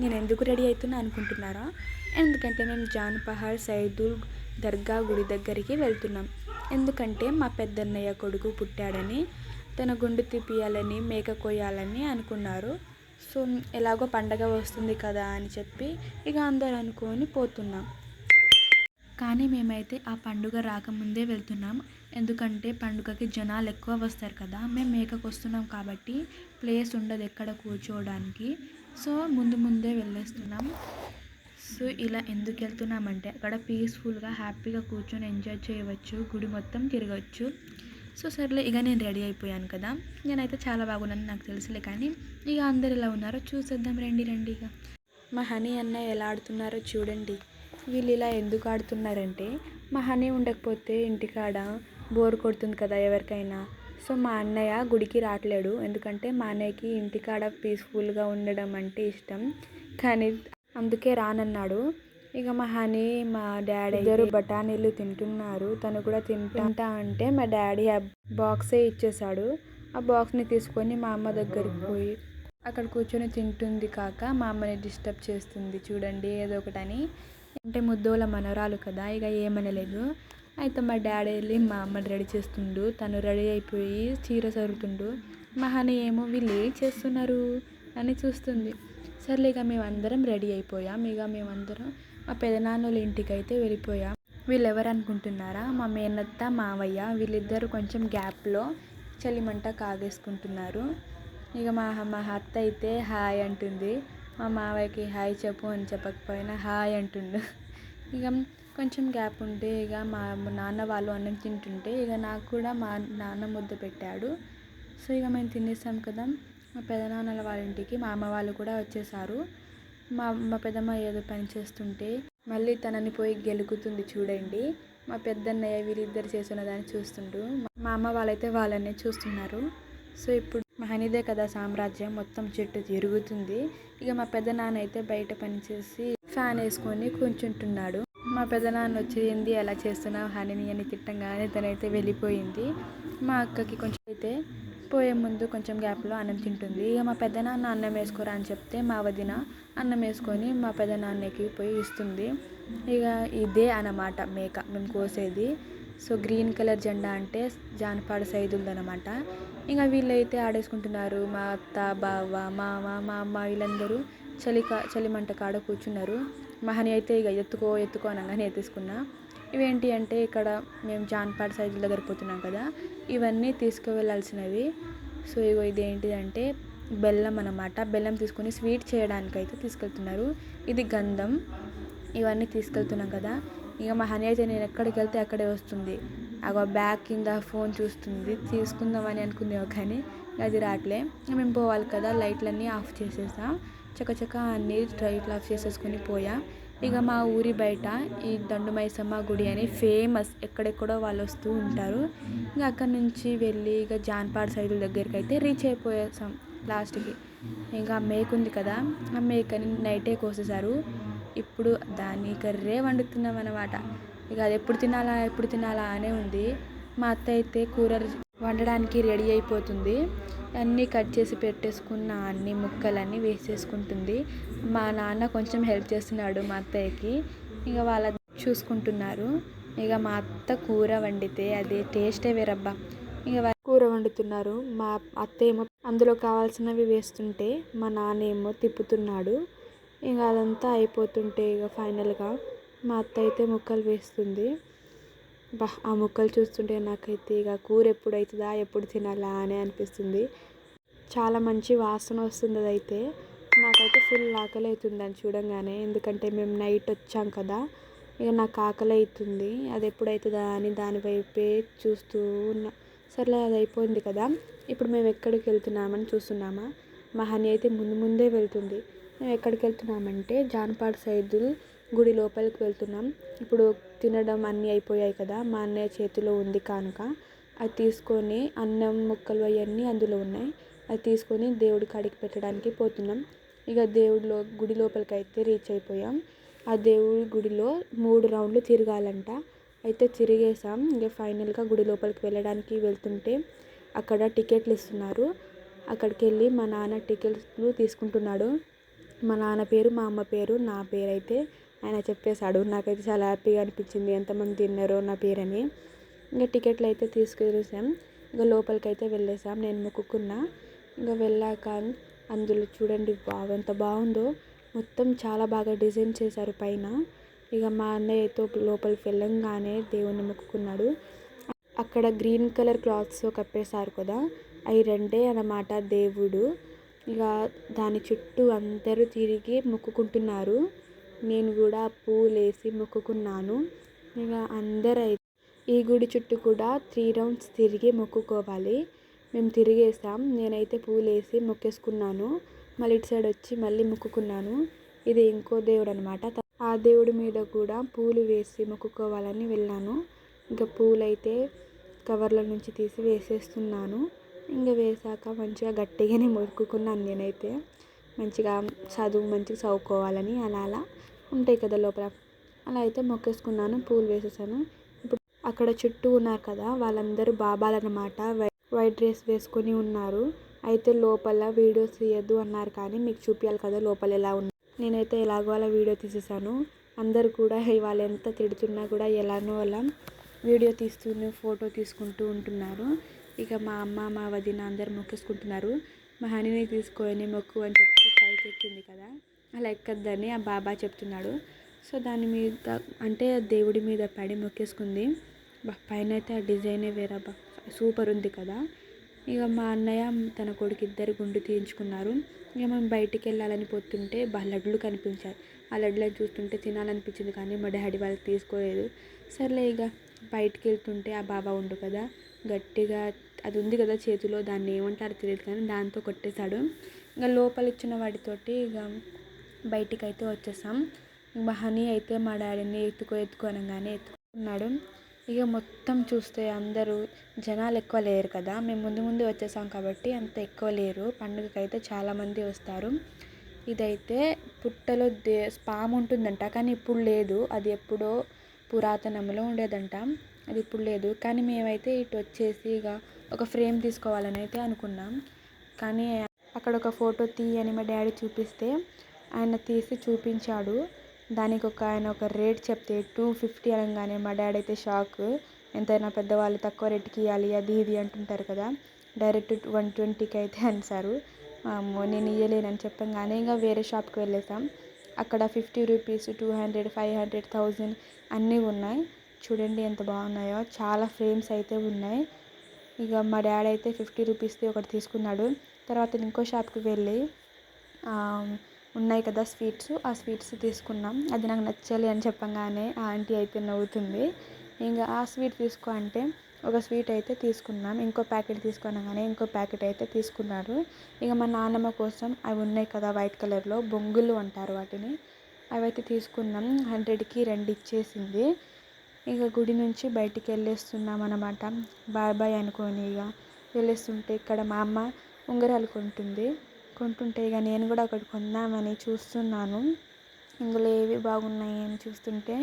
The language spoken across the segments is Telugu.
నేను ఎందుకు రెడీ అవుతున్నా అనుకుంటున్నారా? ఎందుకంటే మేము జాన్ పహాడ్ సైదుల్ దర్గా గుడి దగ్గరికి వెళ్తున్నాం. ఎందుకంటే మా పెద్దన్నయ్య కొడుకు పుట్టాడని తన గుండు తిప్పియాలని మేక కొయ్యాలని అనుకున్నారు. సో ఎలాగో పండగ వస్తుంది కదా అని చెప్పి ఇక అందరు అనుకొని పోతున్నాం. కానీ మేమైతే ఆ పండుగ రాకముందే వెళ్తున్నాం. ఎందుకంటే పండుగకి జనాలు ఎక్కువ వస్తారు కదా మేము మేకకు వస్తున్నాం కాబట్టి ప్లేస్ ఉండదు ఎక్కడ కూర్చోవడానికి. సో ముందు ముందే వెళ్ళేస్తున్నాం. సో ఇలా ఎందుకు వెళ్తున్నామంటే అక్కడ పీస్ఫుల్గా హ్యాపీగా కూర్చొని ఎంజాయ్ చేయవచ్చు గుడి మొత్తం తిరగవచ్చు. సో సర్లే ఇక నేను రెడీ అయిపోయాను కదా. నేనైతే చాలా బాగున్నాను నాకు తెలుసులే కానీ ఇక అందరు ఎలా ఉన్నారో చూసేద్దాం రండి రండి ఇక. మా హనీ అన్న ఎలా ఆడుతున్నారో చూడండి. వీళ్ళు ఇలా ఎందుకు ఆడుతున్నారంటే మా హనీ ఉండకపోతే ఇంటికాడ బోర్ కొడుతుంది కదా ఎవరికైనా. సో మా అన్నయ్య గుడికి రావట్లేడు. ఎందుకంటే మా అన్నయ్యకి ఇంటికాడ పీస్ఫుల్గా ఉండడం అంటే ఇష్టం. కానీ అందుకే రానన్నాడు. ఇక మా హనీ మా డాడీ ఇద్దరు బఠానీలు తింటున్నారు. తను కూడా తింటా అంటే మా డాడీ ఆ బాక్సే ఇచ్చేసాడు ఆ బాక్స్ని తీసుకొని మా అమ్మ దగ్గరికి పోయి అక్కడ కూర్చొని తింటుంది కాక మా అమ్మని డిస్టర్బ్ చేస్తుంది. చూడండి ఏదో ఒకటని. అంటే ముద్దోల మనరాలు కదా ఇక ఏమనలేదు. అయితే మా డాడీ వెళ్ళి మా అమ్మని రెడీ చేస్తుండు. తను రెడీ అయిపోయి చీర సరుతుండు మా హనీ ఏమో వీళ్ళు ఏం చేస్తున్నారు అని చూస్తుంది. సర్లే ఇక మేమందరం రెడీ అయిపోయాం. ఇక మేమందరం మా పెదనాన్నోళ్ళ ఇంటికి అయితే వెళ్ళిపోయాం. వీళ్ళు ఎవరు అనుకుంటున్నారా? మా మేనత్త మావయ్య వీళ్ళిద్దరు కొంచెం గ్యాప్లో చలిమంట కాగేసుకుంటున్నారు. ఇక మా మా అత్త అయితే హాయ్ అంటుంది. మా మావయ్యకి హాయ్ చెప్పు అని చెప్పకపోయినా హాయ్ అంటుండు. ఇక కొంచెం గ్యాప్ ఉంటే ఇక మా నాన్న వాళ్ళు అన్నం తింటుంటే ఇక నాకు కూడా మా నాన్న ముద్ద పెట్టాడు. సో ఇక మేము తినేసాం కదా. మా పెదనాన్నల వాళ్ళ ఇంటికి మా అమ్మ వాళ్ళు కూడా వచ్చేసారు. మా మా పెద్దమ్మ ఏదో పని చేస్తుంటే మళ్ళీ తనని పోయి గెలుకుతుంది చూడండి. మా పెద్దన్నయ్య వీళ్ళిద్దరు చేస్తున్న దాన్ని చూస్తుంటూ మా అమ్మ వాళ్ళైతే వాళ్ళనే చూస్తున్నారు. సో ఇప్పుడు మా కదా సామ్రాజ్యం మొత్తం చెట్టు తిరుగుతుంది. ఇక మా పెద్దనాన్న అయితే బయట పనిచేసి ఫ్యాన్ వేసుకొని కూర్చుంటున్నాడు. మా పెదనాన్న వచ్చింది అలా చేస్తున్నావు? హనీని అని తిట్టంగానే తనైతే వెళ్ళిపోయింది. మా అక్కకి కొంచెం అయితే పోయే ముందు కొంచెం గ్యాప్లో అన్నం తింటుంది. ఇక మా పెద్దనాన్న అన్నం వేసుకోరా అని చెప్తే మా వదిన అన్నం వేసుకొని మా పెద్దనాన్నకి పోయి ఇస్తుంది. ఇక ఇదే అన్నమాట మేక మేము కోసేది. సో గ్రీన్ కలర్ జెండా అంటే జానపాడ సైదులది అనమాట ఇంకా వీళ్ళైతే ఆడేసుకుంటున్నారు మా అత్త బావ మామ మా అమ్మ వీళ్ళందరూ చలి కా చలిమంట కాడ కూర్చున్నారు. మహని అయితే ఇక ఎత్తుకో ఎత్తుకో అనగానే ఎత్తేసుకున్నా. ఇవేంటి అంటే ఇక్కడ మేము జాన్పాడ సైజుల దగ్గర పోతున్నాం కదా ఇవన్నీ తీసుకువెళ్ళాల్సినవి. సో ఇగో ఇది ఏంటిదంటే బెల్లం అనమాట బెల్లం తీసుకొని స్వీట్ చేయడానికి అయితే తీసుకెళ్తున్నారు. ఇది గంధం. ఇవన్నీ తీసుకెళ్తున్నాం కదా. ఇక మా హనీ అయితే నేను ఎక్కడికి వెళ్తే అక్కడే వస్తుంది. అగో బ్యాగ్ కింద ఫోన్ చూస్తుంది. తీసుకుందామని అనుకుందేమో కానీ అది రావట్లే మేము పోవాలి కదా లైట్లన్నీ ఆఫ్ చేసేసాం. చకచక అన్ని లైట్లు ఆఫ్ చేసేసుకొని పోయా. ఇక మా ఊరి బయట ఈ దండు మైసమ్మ గుడి అని ఫేమస్ ఎక్కడెక్కడో వాళ్ళు వస్తూ ఉంటారు. ఇంకా అక్కడ నుంచి వెళ్ళి ఇక జాన్పాడ్ సైదుల దగ్గరికి అయితే రీచ్ అయిపోయేసాం లాస్ట్కి. ఇంకా మేక ఉంది కదా ఆ మేకని నైటే కోసేసారు ఇప్పుడు దాన్ని కర్రే వండుతున్నాం అనమాట ఇక అది ఎప్పుడు తినాలా ఎప్పుడు తినాలా అనే ఉంది. మా అత్త అయితే కూర వండడానికి రెడీ అయిపోతుంది. అన్నీ కట్ చేసి పెట్టేసుకున్న అన్ని ముక్కలన్నీ వేసేసుకుంటుంది. మా నాన్న కొంచెం హెల్ప్ చేస్తున్నాడు మా అత్తయ్యకి. ఇక వాళ్ళ చూసుకుంటున్నారు. ఇక మా అత్త కూర వండితే అది టేస్టే వేరబ్బా. ఇక కూర వండుతున్నారు. మా అత్త ఏమో అందులో కావాల్సినవి వేస్తుంటే మా నాన్న ఏమో తిప్పుతున్నాడు. ఇక అదంతా అయిపోతుంటే ఇక ఫైనల్గా మా అత్త అయితే ముక్కలు వేస్తుంది. బా ఆ ముక్కలు చూస్తుంటే నాకైతే ఇక కూర ఎప్పుడు అవుతుందా ఎప్పుడు తినాలా అని అనిపిస్తుంది. చాలా మంచి వాసన వస్తుంది అదైతే. నాకైతే ఫుల్ ఆకలి అవుతుంది అని చూడంగానే ఎందుకంటే మేము నైట్ వచ్చాం కదా ఇక నాకు ఆకలి అవుతుంది అది ఎప్పుడు అవుతుందా అని దాని వైపే చూస్తూ ఉన్నా. సర్లే అది అయిపోయింది కదా ఇప్పుడు మేము ఎక్కడికి వెళ్తున్నామని చూస్తున్నామా? మా హనీ అయితే ముందు ముందే వెళ్తుంది. మేము ఎక్కడికి వెళ్తున్నామంటే జాన్పాడ్ సైదుల్ గుడి లోపలికి వెళ్తున్నాం. ఇప్పుడు తినడం అన్నీ అయిపోయాయి కదా మా అన్నయ్య చేతిలో ఉంది కానుక. అది తీసుకొని అన్నం ముక్కలు అవన్నీ అందులో ఉన్నాయి. అది తీసుకొని దేవుడి కాడికి పెట్టడానికి పోతున్నాం. ఇక దేవుడిలో గుడి లోపలికి అయితే రీచ్ అయిపోయాం. ఆ దేవుడి గుడిలో మూడు రౌండ్లు తిరగాలంట. అయితే తిరిగేసాం ఇక ఫైనల్గా గుడి లోపలికి వెళ్ళడానికి వెళ్తుంటే అక్కడ టికెట్లు ఇస్తున్నారు. అక్కడికి వెళ్ళి మా నాన్న టికెట్లు తీసుకుంటున్నాడు. మా నాన్న పేరు మా అమ్మ పేరు నా పేరు అయితే ఆయన చెప్పేశాడు నాకైతే చాలా హ్యాపీగా అనిపించింది ఎంతమంది తిన్నారో నా పేరని. ఇంకా టికెట్లు అయితే తీసుకెళ్ళేసాం ఇంకా లోపలికి అయితే వెళ్ళేసాం నేను మొక్కుకున్నా. ఇంకా వెళ్ళాక అందులో చూడండి బాగా ఎంత బాగుందో. మొత్తం చాలా బాగా డిజైన్ చేశారు పైన. ఇక మా అన్నయ్యతో లోపలికి వెళ్ళంగానే దేవుణ్ణి మొక్కుకున్నాడు. అక్కడ గ్రీన్ కలర్ క్లాత్స్ కప్పేశారు కదా అవి రెండే అన్నమాట దేవుడు. ఇక దాని చుట్టూ అందరూ తిరిగి మొక్కుకుంటున్నారు. నేను కూడా పూలు వేసి మొక్కుకున్నాను. ఇక అందరూ ఈ గుడి చుట్టూ కూడా త్రీ రౌండ్స్ తిరిగి మొక్కుకోవాలి. మేము తిరిగేసాం నేనైతే పూలు వేసి మొక్కేసుకున్నాను. మళ్ళీ ఇటు సైడ్ వచ్చి మళ్ళీ మొక్కుకున్నాను. ఇది ఇంకో దేవుడు అనమాట ఆ దేవుడి మీద కూడా పూలు వేసి మొక్కుకోవాలని వెళ్ళాను. ఇంకా పూలైతే కవర్ల నుంచి తీసి వేసేస్తున్నాను. ఇంకా వేసాక మంచిగా గట్టిగానే మొక్కుకున్నాను నేనైతే. మంచిగా చదువు మంచిగా చదువుకోవాలని అలా అలా ఉంటాయి కదా లోపల. అలా అయితే మొక్కేసుకున్నాను పూలు వేసేసాను. ఇప్పుడు అక్కడ చుట్టూ ఉన్నారు కదా వాళ్ళందరూ బాబాలన్నమాట. వై వైట్ డ్రెస్ వేసుకొని ఉన్నారు. అయితే లోపల వీడియోస్ తీయద్దు అన్నారు కానీ మీకు చూపించాలి కదా లోపల ఎలా ఉంది నేనైతే ఎలాగో అలా వీడియో తీసేసాను. అందరు కూడా వాళ్ళు ఎంత తిడుతున్నా కూడా ఎలానో అలా వీడియో తీస్తూనే ఫోటో తీసుకుంటూ ఉంటున్నారు. ఇక మా అమ్మ మా వదిన అందరు మొక్కేసుకుంటున్నారు. మా హనీని తీసుకొని మొక్కు అని చెప్తే పైకి ఎక్కింది కదా. అలా ఎక్కద్దని ఆ బాబా చెప్తున్నాడు. సో దాని మీద అంటే దేవుడి మీద పడి మొక్కేసుకుంది. పైన అయితే ఆ డిజైనే వేరే సూపర్ ఉంది కదా. ఇక మా అన్నయ్య తన కొడుకు ఇద్దరు గుండు తీయించుకున్నారు. ఇక మనం బయటికి వెళ్ళాలని పోతుంటే బా లడ్లు కనిపించాయి. ఆ లడ్లు చూస్తుంటే తినాలనిపించింది కానీ మా డాడీ వాళ్ళకి తీసుకోలేదు. సర్లే ఇక బయటికి వెళ్తుంటే ఆ బాబా ఉండు కదా. గట్టిగా అది ఉంది కదా చేతిలో దాన్ని ఏమంటారో తెలియదు కానీ దాంతో కొట్టేశాడు. ఇంకా లోపల ఇచ్చిన వాటితోటి ఇక బయటికి అయితే వచ్చేసాం. మా హనీ అయితే మా డాడీని ఎత్తుకో ఎత్తుకో అనగానే ఎత్తుకున్నాడు. ఇక మొత్తం చూస్తే అందరూ జనాలు ఎక్కువ లేరు కదా. మేము ముందు ముందు వచ్చేసాం కాబట్టి అంత ఎక్కువ లేరు. పండుగకి అయితే చాలామంది వస్తారు. ఇదైతే పుట్టలో దే పాము ఉంటుందంట. కానీ ఇప్పుడు లేదు. అది ఎప్పుడో పురాతనంలో ఉండేదంట. అది ఇప్పుడు లేదు. కానీ మేమైతే ఇటు వచ్చేసి ఇక ఒక ఫ్రేమ్ తీసుకోవాలని అయితే అనుకున్నాం. కానీ అక్కడ ఒక ఫోటో తీయని మా డాడీ చూపిస్తే ఆయన తీసి చూపించాడు. దానికి ఒక ఆయన ఒక రేట్ చెప్తే టూ ఫిఫ్టీ అనగానే మా డాడీ అయితే షాక్. ఎంతైనా పెద్దవాళ్ళు తక్కువ రేట్కి ఇవ్వాలి అది ఇది అంటుంటారు కదా. డైరెక్ట్ వన్ ట్వంటీకి అయితే అనిసారు. నేను ఇవ్వలేనని చెప్పంగానే ఇంకా వేరే షాప్కి వెళ్ళేసాం. అక్కడ fifty rupees two hundred five hundred thousand అన్నీ ఉన్నాయి. చూడండి ఎంత బాగున్నాయో. చాలా ఫ్రేమ్స్ అయితే ఉన్నాయి. ఇక మా డాడీ అయితే ఫిఫ్టీ రూపీస్ది ఒకటి తీసుకున్నాడు. తర్వాత ఇంకో షాప్కి వెళ్ళి ఉన్నాయి కదా స్వీట్స్. ఆ స్వీట్స్ తీసుకున్నాం. అది నాకు నచ్చాలి అని చెప్పగానే ఆ ఆంటీ అయితే నవ్వుతుంది. ఇంకా ఆ స్వీట్ తీసుకో అంటే ఒక స్వీట్ అయితే తీసుకున్నాం. ఇంకో ప్యాకెట్ తీసుకునగానే ఇంకో ప్యాకెట్ అయితే తీసుకున్నారు. ఇక మా నాన్నమ్మ కోసం అవి ఉన్నాయి కదా వైట్ కలర్లో బొంగులు అంటారు వాటిని. అవి అయితే తీసుకున్నాం. హండ్రెడ్కి రెండు ఇచ్చేసింది. ఇక గుడి నుంచి బయటికి వెళ్ళేస్తున్నాం అనమాట బాయ్ బాయ్ అనుకోని ఇక వెళ్ళేస్తుంటే ఇక్కడ మా అమ్మ ఉంగరాలు కొంటుంది. కొంటుంటే ఇక నేను కూడా ఒకటి కొందామని చూస్తున్నాను. ఇందులో ఏవి బాగున్నాయి అని చూస్తుంటే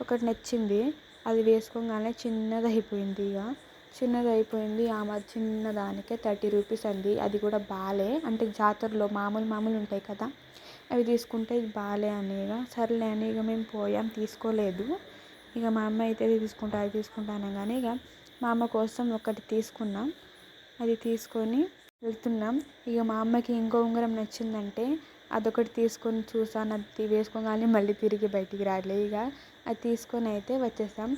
ఒకటి నచ్చింది. అది వేసుకోగానే చిన్నది అయిపోయింది ఇక. చిన్నది అయిపోయింది ఆమె చిన్నదానికే థర్టీ రూపీస్ అంది. అది కూడా బాలే. అంటే జాతరలో మామూలు మామూలు ఉంటాయి కదా. అవి తీసుకుంటే ఇది బాలే అని ఇక. సర్లే అని ఇక మేము పోయాం. తీసుకోలేదు. ఇక మా అమ్మ అయితే ఇది తీసుకుంటా అది తీసుకుంటాను కానీ ఇక మా అమ్మ కోసం ఒకటి తీసుకున్నాం. అది తీసుకొని వెళ్తున్నాం. ఇక మా అమ్మకి ఇంకో ఉంగరం నచ్చిందంటే అదొకటి తీసుకొని చూసాను. అది వేసుకోగానే మళ్ళీ తిరిగి బయటికి రాలే. ఇక అది తీసుకొని అయితే వచ్చేసాం.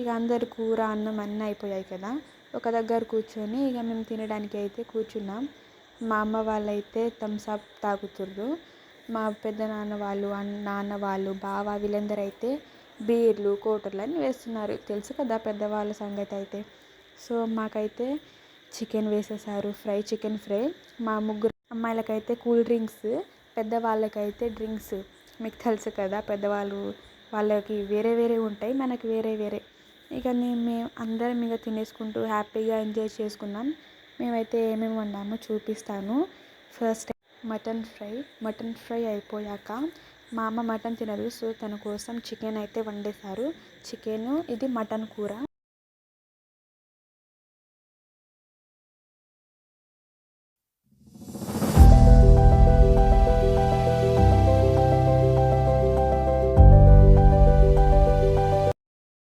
ఇక అందరు కూర అన్నం అన్నీ అయిపోయాయి కదా. ఒక దగ్గర కూర్చొని ఇక మేము తినడానికి అయితే కూర్చున్నాం. మా అమ్మ వాళ్ళైతే థమ్స్ అప్ తాగుతుర్రు. మా పెద్ద నాన్న వాళ్ళు నాన్న వాళ్ళు బావ వీళ్ళందరూ అయితే బీర్లు కోటర్లు అన్నీ వేస్తున్నారు. తెలుసు కదా పెద్దవాళ్ళ సంగతి అయితే సో మాకైతే చికెన్ వేసేసారు ఫ్రై చికెన్ ఫ్రై. మా ముగ్గురు అమ్మాయిలకైతే కూల్ డ్రింక్స్ పెద్దవాళ్ళకైతే డ్రింక్స్. మీకు తెలుసు కదా పెద్దవాళ్ళు వాళ్ళకి వేరే వేరే ఉంటాయి మనకి వేరే వేరే. ఇక మేము అందరం ఇక తినేసుకుంటూ హ్యాపీగా ఎంజాయ్ చేసుకున్నాం. మేమైతే ఏమేమి వండామో చూపిస్తాను. First mutton fry. Mutton fry అయిపోయాక మా అమ్మ మటన్ తినదు సో తన కోసం చికెన్ అయితే వండేశారు. చికెను ఇది మటన్ కూర.